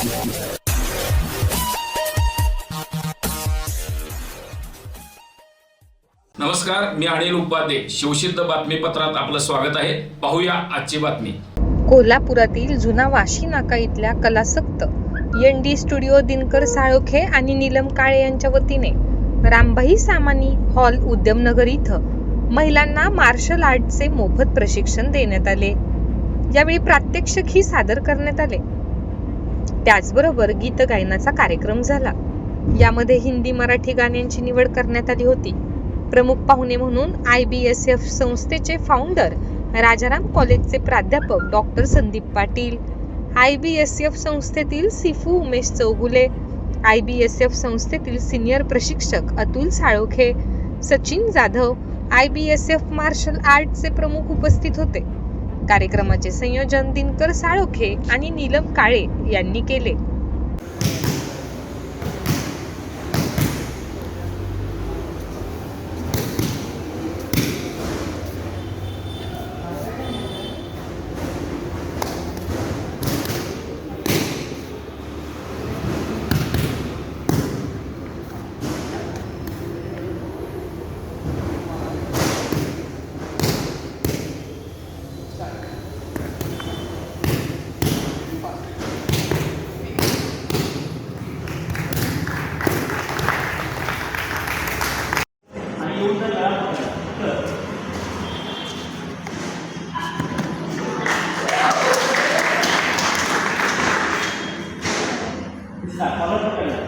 नमस्कार मी अनिल उपाध्ये. शिवसिद्ध बातमीपत्रात आपलं स्वागत आहे. पाहूया आजची बातमी. कोल्हापुरातील जुना वाशी नाका इथल्या कलासक्त N D studio Dinkar Salokhe आणि नीलम काळे यांच्या वतीने रामभाई सामानी हॉल उद्यमनगर इथं महिलांना मार्शल आर्टचे मोफत प्रशिक्षण देण्यात आले. यावेळी प्रात्यक्षिकही सादर करण्यात आले. त्याचबरोबर गीत गायनाचा कार्यक्रम झाला. यामध्ये हिंदी मराठी गाण्यांची निवड करण्यात आली होती. प्रमुख पाहुणे म्हणून आय बी एस एफ संस्थेचे फाउंडर राजाराम कॉलेजचे प्राध्यापक doctor Sandeep Patil I B S F संस्थेतील sifu Umesh Chougule I B S F संस्थेतील सिनियर प्रशिक्षक Atul Salokhe Sachin Jadhav I B S F martial आर्टचे प्रमुख उपस्थित होते. कार्यक्रमाचे संयोजन दिनकर साळोखे आणि नीलम काळे यांनी केले. না ফলো করবেন না।